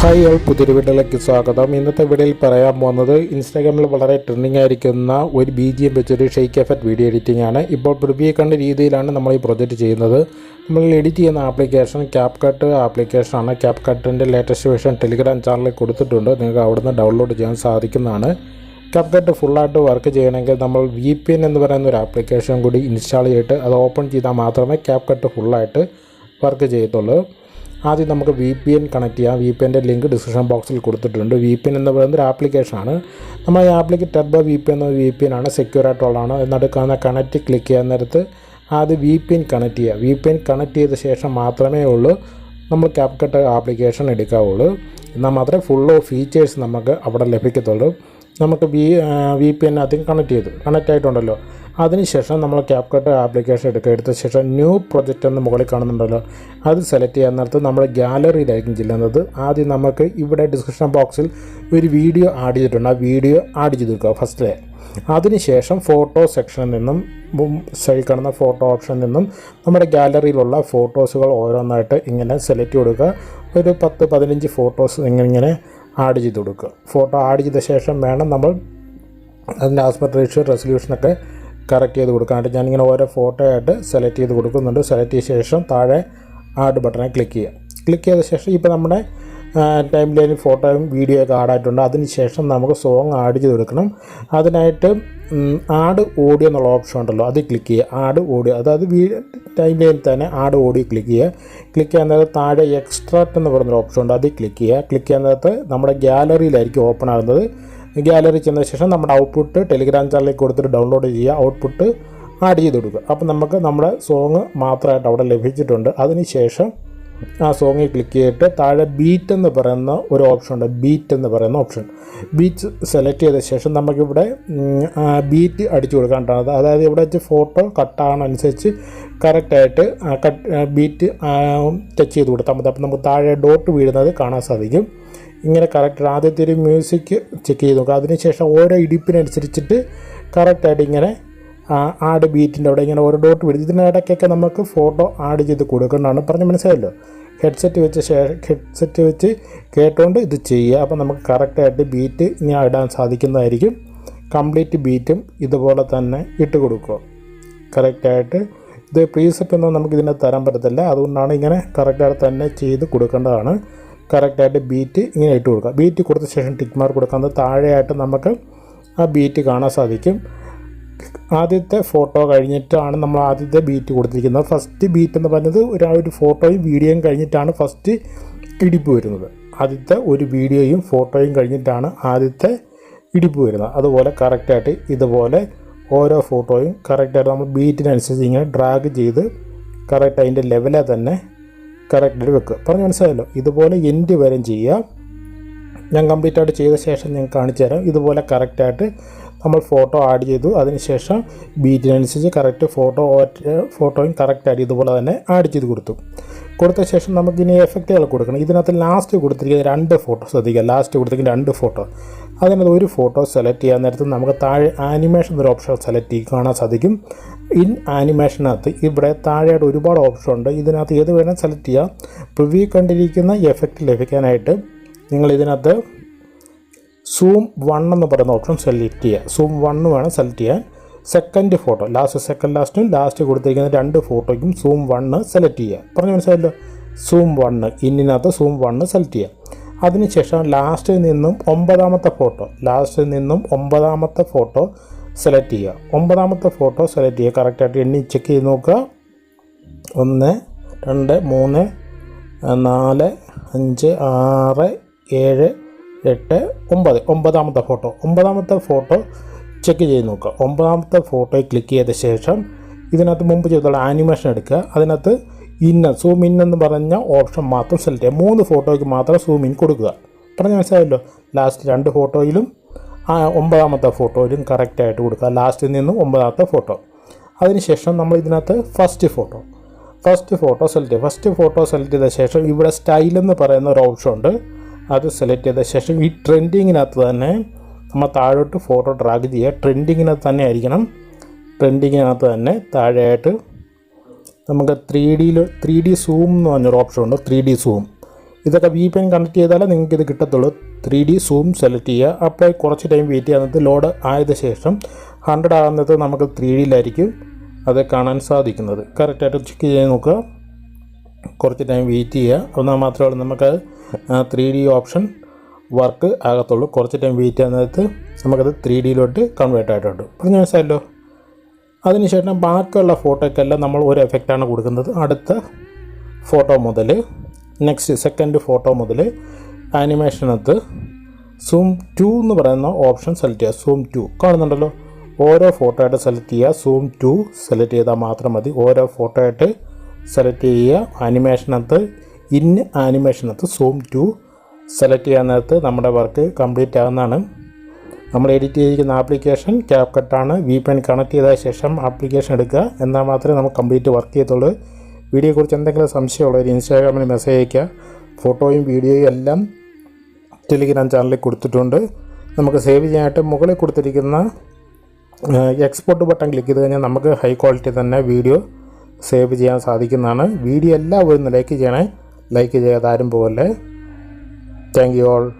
Hi all പുതിയൊരു വീഡിയോയിലേക്ക് സ്വാഗതം. ഇന്നത്തെ വീഡിയോയിൽ പറയാൻ പോകുന്നത് ഇൻസ്റ്റാഗ്രാമിൽ വളരെ ട്രെൻഡിങ് ആയിരിക്കുന്ന ഒരു ബി ജി എം വെച്ചൊരു ഷെയ്ക്ക് എഫക്റ്റ് വീഡിയോ എഡിറ്റിംഗ് ആണ്. ഇപ്പോൾ പ്രിവ്യൂ കണ്ട രീതിയിലാണ് നമ്മൾ ഈ പ്രൊജക്റ്റ് ചെയ്യുന്നത്. നമ്മൾ എഡിറ്റ് ചെയ്യുന്ന ആപ്ലിക്കേഷൻ ക്യാപ് കട്ട് ആപ്ലിക്കേഷനാണ് ക്യാപ് കട്ടിന്റെ ലേറ്റസ്റ്റ് വേർഷൻ ടെലിഗ്രാം ചാനലിൽ കൊടുത്തിട്ടുണ്ട്. നിങ്ങൾക്ക് അവിടുന്ന് ഡൗൺലോഡ് ചെയ്യാൻ സാധിക്കുന്നതാണ്. ക്യാപ് കട്ട് ഫുള്ളായിട്ട് വർക്ക് ചെയ്യണമെങ്കിൽ നമ്മൾ വി പി എൻ എന്ന് പറയുന്ന ഒരു ആപ്ലിക്കേഷൻ കൂടി ഇൻസ്റ്റാൾ ചെയ്തിട്ട് അത് ഓപ്പൺ ചെയ്താൽ മാത്രമേ ക്യാപ് കട്ട് ഫുള്ളായിട്ട് വർക്ക് ചെയ്യത്തുള്ളൂ. ആദ്യം നമുക്ക് വി പി എൻ കണക്ട് ചെയ്യാം. വി പി എന്റെ ലിങ്ക് ഡിസ്ക്രിപ്ഷൻ ബോക്സിൽ കൊടുത്തിട്ടുണ്ട്. വി പി എൻ എന്ന് പറയുന്ന ഒരു ആപ്ലിക്കേഷനാണ് നമ്മൾ ഈ ആപ്ലിക്ക് ടെർബോ വി പി എന്ന വി പി എൻ ആണ്. സെക്യൂർ ആയിട്ടുള്ളതാണ് നടുക്കാവുന്ന കണക്റ്റ് ക്ലിക്ക് ചെയ്യാൻ നേരത്ത് ആദ്യം വി പി എൻ കണക്ട് ചെയ്യുക. വി പി എൻ കണക്ട് ചെയ്ത ശേഷം മാത്രമേ ഉള്ളൂ നമ്മൾ ക്യാപ്കട്ട് ആപ്ലിക്കേഷൻ എടുക്കാവുള്ളൂ. എന്നാൽ മാത്രമേ ഫുൾ ഓഫ് ഫീച്ചേഴ്സ് നമുക്ക് അവിടെ ലഭിക്കത്തുള്ളൂ. നമുക്ക് വി വി പി എൻ അധികം കണക്ട് ചെയ്തു. കണക്റ്റ് ആയിട്ടുണ്ടല്ലോ. അതിനുശേഷം നമ്മൾ ക്യാപ്കട്ട് ആപ്ലിക്കേഷൻ എടുക്കുക. എടുത്ത ശേഷം ന്യൂ പ്രൊജക്റ്റ് എന്ന് മുകളിൽ കാണുന്നുണ്ടല്ലോ. അത് സെലക്ട് ചെയ്യാൻ നേരത്ത് നമ്മൾ ഗ്യാലറിയിലായിരിക്കും ചെല്ലുന്നത്. ആദ്യം നമുക്ക് ഇവിടെ ഡിസ്ക്രിപ്ഷൻ ബോക്സിൽ ഒരു വീഡിയോ ആഡ് ചെയ്തിട്ടുണ്ട്. ആ വീഡിയോ ആഡ് ചെയ്ത് കൊടുക്കുക ഫസ്റ്റിലെ അതിനുശേഷം ഫോട്ടോ സെക്ഷനിൽ നിന്നും സൈഡിൽ കാണുന്ന ഫോട്ടോ ഓപ്ഷനിൽ നിന്നും നമ്മുടെ ഗ്യാലറിയിലുള്ള ഫോട്ടോസുകൾ ഓരോന്നായിട്ട് ഇങ്ങനെ സെലക്ട് കൊടുക്കുക. ഒരു പത്ത് പതിനഞ്ച് ഫോട്ടോസ് ഇങ്ങനെ ആഡ് ചെയ്ത് കൊടുക്കുക. ഫോട്ടോ ആഡ് ചെയ്ത ശേഷം വേണം നമ്മൾ അതിന്റെ ആസ്പെക്ട് റേഷ്യോ റെസൊല്യൂഷനൊക്കെ കറക്റ്റ് ചെയ്ത് കൊടുക്കാനായിട്ട് ഞാനിങ്ങനെ ഓരോ ഫോട്ടോ ആയിട്ട് സെലക്ട് ചെയ്ത് കൊടുക്കുന്നുണ്ട്. സെലക്ട് ചെയ്ത ശേഷം താഴെ ആഡ് ബട്ടണെ ക്ലിക്ക് ചെയ്യുക. ക്ലിക്ക് ചെയ്ത ശേഷം ഇപ്പോൾ നമ്മുടെ ടൈം ലൈനിൽ ഫോട്ടോയും വീഡിയോ ഒക്കെ ആഡായിട്ടുണ്ട് അതിന് ശേഷം നമുക്ക് സോങ് ആഡ് ചെയ്ത് കൊടുക്കണം. അതിനായിട്ട് ആഡ് ഓഡിയോ എന്നുള്ള ഓപ്ഷൻ ഉണ്ടല്ലോ അത് ക്ലിക്ക് ചെയ്യുക. ആഡ് ഓഡിയോ അതായത് വീ ടൈം ലൈനിൽ തന്നെ ആഡ് ഓഡിയോ ക്ലിക്ക് ചെയ്യുക. ക്ലിക്ക് ചെയ്യാൻ നേരത്ത് താഴെ എക്സ്ട്രാക്ട് എന്ന് പറയുന്നൊരു ഓപ്ഷൻ ഉണ്ട് അതിൽ ക്ലിക്ക് ചെയ്യുക. ക്ലിക്ക് ചെയ്യാൻ നേരത്ത് നമ്മുടെ ഗ്യാലറിയിലായിരിക്കും ഓപ്പൺ ആകുന്നത്. ഗാലറി ചെന്ന ശേഷം നമ്മുടെ ഔട്ട്പുട്ട് ടെലിഗ്രാം ചാനലിൽ കൊടുത്തിട്ട് ഡൗൺലോഡ് ചെയ്യുക. ഔട്ട്പുട്ട് ആഡ് ചെയ്ത് കൊടുക്കുക. അപ്പോൾ നമുക്ക് നമ്മുടെ സോങ് മാത്രമായിട്ട് അവിടെ ലഭിച്ചിട്ടുണ്ട്. അതിനുശേഷം ആ സോങ്ങിൽ ക്ലിക്ക് ചെയ്തിട്ട് താഴെ ബീറ്റ് എന്ന് പറയുന്ന ഒരു ഓപ്ഷൻ ഉണ്ട്. ബീറ്റ് എന്ന് പറയുന്ന ഓപ്ഷൻ ബീറ്റ് സെലക്ട് ചെയ്ത ശേഷം നമുക്കിവിടെ ബീറ്റ് അടിച്ചു കൊടുക്കാനാണ് അതായത് ഇവിടെ വെച്ച് ഫോട്ടോ കട്ടാണനുസരിച്ച് കറക്റ്റായിട്ട് കട്ട് ബീറ്റ് ടച്ച് ചെയ്ത് കൊടുത്താൽ മതി. അപ്പോൾ നമുക്ക് താഴെ ഡോട്ട് വീഴുന്നത് കാണാൻ സാധിക്കും. ഇങ്ങനെ കറക്റ്റ് ആദ്യത്തെ ഒരു മ്യൂസിക് ചെക്ക് ചെയ്ത് നോക്കുക അതിനുശേഷം ഓരോ ഇടിപ്പിനനുസരിച്ചിട്ട് കറക്റ്റായിട്ട് ഇങ്ങനെ ആഡ് ബീറ്റിന്റെ അവിടെ ഇങ്ങനെ ഓരോ ഡോട്ട് വിടും ഇതിനിടയ്ക്കൊക്കെ നമുക്ക് ഫോട്ടോ ആഡ് ചെയ്ത് കൊടുക്കേണ്ടതാണ്. പറഞ്ഞ് മനസ്സിലായല്ലോ? ഹെഡ്സെറ്റ് വെച്ച് ഹെഡ്സെറ്റ് വെച്ച് കേട്ടുകൊണ്ട് ഇത് ചെയ്യുക. അപ്പോൾ നമുക്ക് കറക്റ്റായിട്ട് ബീറ്റ് ഞാൻ ഇടാൻ സാധിക്കുന്നതായിരിക്കും. കംപ്ലീറ്റ് ബീറ്റും ഇതുപോലെ തന്നെ ഇട്ട് കൊടുക്കുക. കറക്റ്റായിട്ട് ഇത് പ്രീസെപ്പ് ഒന്നും നമുക്ക് ഇതിനെ തരാൻ പറ്റത്തില്ല. അതുകൊണ്ടാണ് ഇങ്ങനെ കറക്റ്റായിട്ട് തന്നെ ചെയ്ത് കൊടുക്കേണ്ടതാണ്. കറക്റ്റായിട്ട് ബീറ്റ് ഇങ്ങനെ ഇട്ട് കൊടുക്കുക. ബീറ്റ് കൊടുത്ത ശേഷം ടിക്ക് മാർക്ക് കൊടുക്കുന്നത് താഴെയായിട്ട് നമുക്ക് ആ ബീറ്റ് കാണാൻ സാധിക്കും. ആദ്യത്തെ ഫോട്ടോ കഴിഞ്ഞിട്ടാണ് നമ്മൾ ആദ്യത്തെ ബീറ്റ് കൊടുത്തിരിക്കുന്നത്. ഫസ്റ്റ് ബീറ്റ് എന്ന് പറഞ്ഞത് ഒരു ഒരു ഫോട്ടോയും വീഡിയോയും കഴിഞ്ഞിട്ടാണ് ഫസ്റ്റ് ഇടിപ്പ് വരുന്നത്. ആദ്യത്തെ ഒരു വീഡിയോയും ഫോട്ടോയും കഴിഞ്ഞിട്ടാണ് ആദ്യത്തെ ഇടിപ്പ് വരുന്നത്. അതുപോലെ കറക്റ്റായിട്ട് ഇതുപോലെ ഓരോ ഫോട്ടോയും കറക്റ്റായിട്ട് നമ്മൾ ബീറ്റിനനുസരിച്ച് ഇങ്ങനെ ഡ്രാഗ് ചെയ്ത് കറക്റ്റ് അതിന്റെ ലെവലെ തന്നെ കറക്റ്റായിട്ട് വെക്കുക. പറഞ്ഞ് മനസ്സിലായല്ലോ? ഇതുപോലെ എൻഡ് വരെ ചെയ്യുക. ഞാൻ കംപ്ലീറ്റ് ആയിട്ട് ചെയ്ത ശേഷം ഞാൻ കാണിച്ചു തരാം ഇതുപോലെ കറക്റ്റായിട്ട് നമ്മൾ ഫോട്ടോ ആഡ് ചെയ്തു. അതിനുശേഷം ബീറ്റിനനുസരിച്ച് കറക്റ്റ് ഫോട്ടോ ഫോട്ടോയും കറക്റ്റ് ആഡ് ഇതുപോലെ തന്നെ ആഡ് ചെയ്ത് കൊടുത്തു. കൊടുത്ത ശേഷം നമുക്കിനി എഫക്റ്റുകൾ കൊടുക്കണം. ഇതിനകത്ത് ലാസ്റ്റ് കൊടുത്തിരിക്കുന്ന രണ്ട് ഫോട്ടോ ശ്രദ്ധിക്കുക. ലാസ്റ്റ് കൊടുത്തിരിക്കുന്ന രണ്ട് ഫോട്ടോ അതിനകത്ത് ഒരു ഫോട്ടോ സെലക്ട് ചെയ്യാൻ നേരത്ത് നമുക്ക് താഴെ ആനിമേഷൻ ഒരു ഓപ്ഷൻ സെലക്ട് ചെയ്ത് കാണാൻ സാധിക്കും. ഇൻ ആനിമേഷനകത്ത് ഇവിടെ താഴെയായിട്ട് ഒരുപാട് ഓപ്ഷൻ ഉണ്ട്. ഇതിനകത്ത് ഏത് വേണം സെലക്ട് ചെയ്യാം. പ്രിവ്യൂ കണ്ടിരിക്കുന്ന എഫക്റ്റ് ലഭിക്കാനായിട്ട് നിങ്ങൾ ഇതിനകത്ത് സൂം വൺ എന്ന് പറയുന്ന ഓപ്ഷൻ സെലക്ട് ചെയ്യുക. സൂം വൺ വേണം സെലക്ട് ചെയ്യാൻ. Second photo. ലാസ്റ്റ് സെക്കൻഡ് ലാസ്റ്റും ലാസ്റ്റ് കൊടുത്തിരിക്കുന്ന രണ്ട് ഫോട്ടോയ്ക്കും സൂം വണ്ണ് സെലക്ട് ചെയ്യുക. പറഞ്ഞു മനസ്സിലായല്ലോ? സൂം വണ്ണ് ഇന്നിനകത്ത് സൂം വണ്ണ് സെലക്ട് ചെയ്യുക. അതിനുശേഷം ലാസ്റ്റിൽ നിന്നും ഒമ്പതാമത്തെ ഫോട്ടോ. ലാസ്റ്റിൽ നിന്നും ഒമ്പതാമത്തെ ഫോട്ടോ സെലക്ട് ചെയ്യുക. ഒമ്പതാമത്തെ ഫോട്ടോ സെലക്ട് ചെയ്യുക. കറക്റ്റായിട്ട് എണ്ണി ചെക്ക് ചെയ്ത് നോക്കുക. ഒന്ന് രണ്ട് മൂന്ന് നാല് അഞ്ച് ആറ് ഏഴ് എട്ട് ഒമ്പത് ഒമ്പതാമത്തെ ഫോട്ടോ ഒമ്പതാമത്തെ ഫോട്ടോ ചെക്ക് ചെയ്ത് നോക്കുക. ഒമ്പതാമത്തെ ഫോട്ടോയിൽ ക്ലിക്ക് ചെയ്ത ശേഷം ഇതിനകത്ത് മുമ്പ് ചെയ്തുള്ള ആനിമേഷൻ എടുക്കുക. അതിനകത്ത് ഇന്ന സൂം ഇൻ എന്ന് പറഞ്ഞ ഓപ്ഷൻ മാത്രം സെലക്ട് ചെയ്യുക. മൂന്ന് ഫോട്ടോയ്ക്ക് മാത്രം സൂം ഇൻ കൊടുക്കുക. പറഞ്ഞ മനസ്സിലായല്ലോ? ലാസ്റ്റ് രണ്ട് ഫോട്ടോയിലും ആ ഒമ്പതാമത്തെ ഫോട്ടോയിലും കറക്റ്റായിട്ട് കൊടുക്കുക. ലാസ്റ്റിൽ നിന്ന് ഒമ്പതാമത്തെ ഫോട്ടോ അതിനുശേഷം നമ്മൾ ഇതിനകത്ത് first photo first photo select ചെയ്യുക. ഫസ്റ്റ് ഫോട്ടോ സെലക്ട് ചെയ്ത ശേഷം ഇവിടെ സ്റ്റൈൽ എന്ന് പറയുന്ന ഒരു ഓപ്ഷൻ ഉണ്ട്. അത് സെലക്ട് ചെയ്ത ശേഷം ഈ ട്രെൻഡിങ്ങിനകത്ത് തന്നെ നമ്മൾ താഴോട്ട് ഫോട്ടോ ഡ്രാഗ് ചെയ്യുക. ട്രെൻഡിങ്ങിനകത്ത് തന്നെ ആയിരിക്കണം. ട്രെൻഡിങ്ങിനകത്ത് തന്നെ താഴെയായിട്ട് നമുക്ക് ത്രീ ഡിയിൽ ത്രീ ഡി സൂം എന്ന് പറഞ്ഞൊരു ഓപ്ഷൻ ഉണ്ട്. ത്രീ ഡി സൂം ഇതൊക്കെ വി പി എൻ കണക്ട് ചെയ്താലേ നിങ്ങൾക്ക് ഇത് കിട്ടത്തുള്ളൂ. ത്രീ ഡി സൂം സെലക്ട് ചെയ്യുക. അപ്ലൈ കുറച്ച് ടൈം വെയിറ്റ് ചെയ്യുന്നത് ലോഡ് ആയത് ശേഷം ഹൺഡ്രഡ് ആകുന്നത് നമുക്ക് ത്രീ ഡിയിലായിരിക്കും അത് കാണാൻ സാധിക്കുന്നത്. കറക്റ്റായിട്ട് ചെക്ക് ചെയ്ത് നോക്കുക. കുറച്ച് ടൈം വെയിറ്റ് ചെയ്യുക. എന്നാൽ മാത്രമേ ഉള്ളൂ. നമുക്ക് ത്രീ ഡി ഓപ്ഷൻ വർക്ക് ആകത്തുള്ളൂ. കുറച്ച് ടൈം വെയിറ്റ് ചെയ്യുന്നതിനകത്ത് നമുക്കത് ത്രീ ഡിയിലോട്ട് കൺവേർട്ട് ആയിട്ടുണ്ട്. പറഞ്ഞു മനസ്സിലായല്ലോ? അതിനുശേഷം ബാക്കിയുള്ള ഫോട്ടോയ്ക്കെല്ലാം നമ്മൾ ഒരു എഫക്റ്റാണ് കൊടുക്കുന്നത്. അടുത്ത ഫോട്ടോ മുതൽ നെക്സ്റ്റ് സെക്കൻഡ് ഫോട്ടോ മുതൽ ആനിമേഷനകത്ത് സൂം ടു എന്ന് പറയുന്ന ഓപ്ഷൻ സെലക്ട് ചെയ്യുക. സൂം ടു കാണുന്നുണ്ടല്ലോ? ഓരോ ഫോട്ടോ ആയിട്ട് സെലക്ട് ചെയ്യുക. സൂം ടു സെലക്ട് ചെയ്താൽ മാത്രം മതി. ഓരോ ഫോട്ടോ ആയിട്ട് സെലക്ട് ചെയ്യുക. ആനിമേഷനകത്ത് ഇൻ ആനിമേഷനകത്ത് സൂം ടു സെലക്ട് ചെയ്യാൻ നേരത്ത് നമ്മുടെ വർക്ക് കംപ്ലീറ്റ് ആകുന്നതാണ് നമ്മൾ എഡിറ്റ് ചെയ്തിരിക്കുന്ന ആപ്ലിക്കേഷൻ ക്യാപ് കട്ടാണ് വി പി എൻ കണക്ട് ചെയ്ത ശേഷം ആപ്ലിക്കേഷൻ എടുക്കുക. എന്നാൽ മാത്രമേ നമുക്ക് കംപ്ലീറ്റ് വർക്ക് ചെയ്യത്തുള്ളൂ വീഡിയോയെക്കുറിച്ച് എന്തെങ്കിലും സംശയമുള്ളവർ ഇൻസ്റ്റാഗ്രാമിൽ മെസ്സേജ് അയക്കുക ഫോട്ടോയും വീഡിയോയും എല്ലാം ടെലിഗ്രാം ചാനലിൽ കൊടുത്തിട്ടുണ്ട്. നമുക്ക് സേവ് ചെയ്യാനായിട്ട് മുകളിൽ കൊടുത്തിരിക്കുന്ന എക്സ്പോർട്ട് ബട്ടൺ ക്ലിക്ക് ചെയ്ത് കഴിഞ്ഞാൽ നമുക്ക് ഹൈ ക്വാളിറ്റി തന്നെ വീഡിയോ സേവ് ചെയ്യാൻ സാധിക്കുന്നതാണ്. വീഡിയോ എല്ലാവരും ലൈക്ക് ചെയ്യണേ. ലൈക്ക് ചെയ്യാതെ ആരും പോകല്ലേ താങ്ക് യു ഓൾ